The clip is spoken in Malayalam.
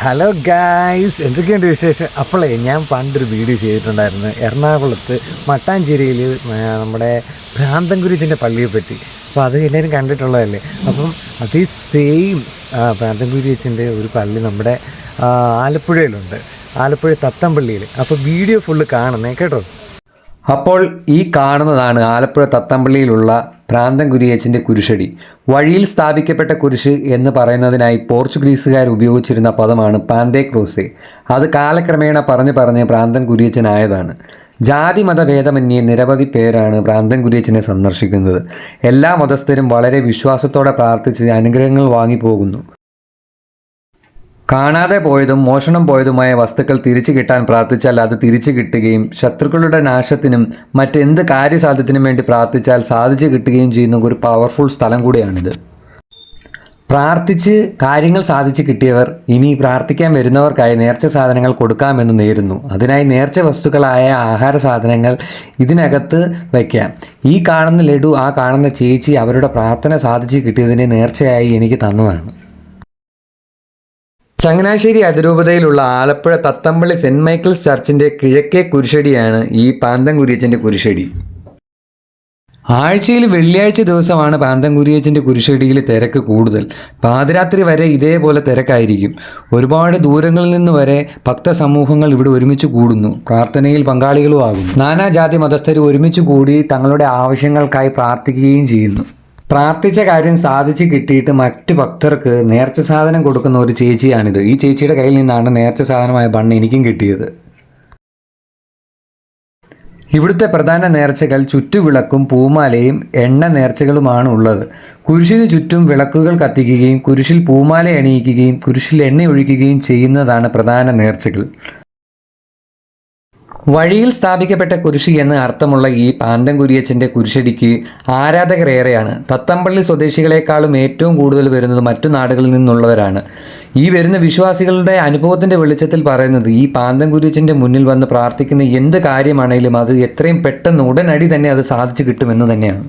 ഹലോ ഗായ്സ് എന്തൊക്കെയുണ്ട് വിശേഷം? അപ്പോളേ ഞാൻ പണ്ടൊരു വീഡിയോ ചെയ്തിട്ടുണ്ടായിരുന്നു. എറണാകുളത്ത് മട്ടാഞ്ചേരിയിൽ നമ്മുടെ ഭ്രാന്തൻകുരിച്ചിന്റെ പള്ളിയെ പറ്റി അപ്പോൾ അത് എല്ലാവരും കണ്ടിട്ടുള്ളതല്ലേ? അപ്പം അതേ സെയിം ഭ്രാന്തൻകുരിച്ചിന്റെ ഒരു പള്ളി നമ്മുടെ ആലപ്പുഴയിലുണ്ട്. ആലപ്പുഴ തത്തമ്പള്ളിയിൽ അപ്പോൾ വീഡിയോ ഫുള്ള് കാണണേ കേട്ടോ? അപ്പോൾ ഈ കാണുന്നതാണ് ആലപ്പുഴ തത്തമ്പള്ളിയിലുള്ള പ്രാന്തൻ കുരിയച്ചന്റെ കുരിശടി. വഴിയിൽ സ്ഥാപിക്കപ്പെട്ട കുരിശ് എന്ന് പറയുന്നതിനായി പോർച്ചുഗീസുകാർ ഉപയോഗിച്ചിരുന്ന പദമാണ് പാന്തേ ക്രോസെ. അത് കാലക്രമേണ പറഞ്ഞു പറഞ്ഞ് പ്രാന്തൻ കുരിയച്ചനായതാണ്. ജാതി മതഭേദമന്യേ നിരവധി പേരാണ് പ്രാന്തൻ കുരിയച്ചനെ സന്ദർശിക്കുന്നത്. എല്ലാ മതസ്ഥരും വളരെ വിശ്വാസത്തോടെ പ്രാർത്ഥിച്ച് അനുഗ്രഹങ്ങൾ വാങ്ങിപ്പോകുന്നു. കാണാതെ പോയതും മോഷണം പോയതുമായ വസ്തുക്കൾ തിരിച്ചു കിട്ടാൻ പ്രാർത്ഥിച്ചാൽ അത് തിരിച്ചു കിട്ടുകയും ശത്രുക്കളുടെ നാശത്തിനും മറ്റെന്ത് കാര്യസാധ്യത്തിനും വേണ്ടി പ്രാർത്ഥിച്ചാൽ സാധിച്ചു കിട്ടുകയും ചെയ്യുന്ന ഒരു പവർഫുൾ സ്ഥലം കൂടിയാണിത്. പ്രാർത്ഥിച്ച് കാര്യങ്ങൾ സാധിച്ചു കിട്ടിയവർ ഇനി പ്രാർത്ഥിക്കാൻ വരുന്നവർക്കായി നേർച്ച സാധനങ്ങൾ കൊടുക്കാമെന്ന് നേരുന്നു. അതിനായി നേർച്ച വസ്തുക്കളായ ആഹാര സാധനങ്ങൾ ഇതിനകത്ത് വയ്ക്കാം. ഈ കാണുന്ന ലഡു ആ കാണുന്ന ചേച്ചി അവരുടെ പ്രാർത്ഥന സാധിച്ചു കിട്ടിയതിനെ നേർച്ചയായി എനിക്ക് തന്നതാണ്. ചങ്ങനാശ്ശേരി അതിരൂപതയിലുള്ള ആലപ്പുഴ തത്തമ്പള്ളി സെന്റ് മൈക്കിൾസ് ചർച്ചിന്റെ കിഴക്കേ കുരിശടിയാണ് ഈ പാന്തംകുരിയച്ചന്റെ കുരിശടി. ആഴ്ചയിൽ വെള്ളിയാഴ്ച ദിവസമാണ് പാന്തംകുരിയച്ചന്റെ കുരിശടിയിൽ തിരക്ക് കൂടുതൽ. പാതിരാത്രി വരെ ഇതേപോലെ തിരക്കായിരിക്കും. ഒരുപാട് ദൂരങ്ങളിൽ നിന്ന് വരെ ഭക്തസമൂഹങ്ങൾ ഇവിടെ ഒരുമിച്ച് കൂടുന്നു. പ്രാർത്ഥനയിൽ പങ്കാളികളും ആകുന്നു. നാനാജാതി മതസ്ഥർ ഒരുമിച്ച് കൂടി തങ്ങളുടെ ആവശ്യങ്ങൾക്കായി പ്രാർത്ഥിക്കുകയും ചെയ്യുന്നു. പ്രാർത്ഥിച്ച കാര്യം സാധിച്ചു കിട്ടിയിട്ട് മറ്റു ഭക്തർക്ക് നേർച്ച സാധനം കൊടുക്കുന്ന ഒരു ചേച്ചിയാണിത്. ഈ ചേച്ചിയുടെ കയ്യിൽ നിന്നാണ് നേർച്ച സാധനമായ ബണ്ണ് എനിക്കും കിട്ടിയത്. ഇവിടുത്തെ പ്രധാന നേർച്ചകൾ ചുറ്റുവിളക്കും പൂമാലയും എണ്ണ നേർച്ചകളുമാണ് ഉള്ളത്. കുരിശിന് ചുറ്റും വിളക്കുകൾ കത്തിക്കുകയും കുരിശിൽ പൂമാല അണിയിക്കുകയും കുരിശിൽ എണ്ണ ഒഴിക്കുകയും ചെയ്യുന്നതാണ് പ്രധാന നേർച്ചകൾ. വഴിയിൽ സ്ഥാപിക്കപ്പെട്ട കുരിശി എന്ന് അർത്ഥമുള്ള ഈ പാന്തം കുരിയച്ചന്റെ കുരിശടിക്ക് ആരാധകർ ഏറെയാണ് തത്തമ്പള്ളി സ്വദേശികളെക്കാളും ഏറ്റവും കൂടുതൽ വരുന്നത് മറ്റു നാടുകളിൽ നിന്നുള്ളവരാണ്. ഈ വരുന്ന വിശ്വാസികളുടെ അനുഭവത്തിന്റെ വെളിച്ചത്തിൽ പറയുന്നത് ഈ പാന്തം കുരിയച്ചന്റെ മുന്നിൽ വന്ന് പ്രാർത്ഥിക്കുന്ന എന്ത് കാര്യമാണെങ്കിലും അത് എത്രയും പെട്ടെന്ന് ഉടനടി തന്നെ അത് സാധിച്ചു കിട്ടുമെന്ന് തന്നെയാണ്.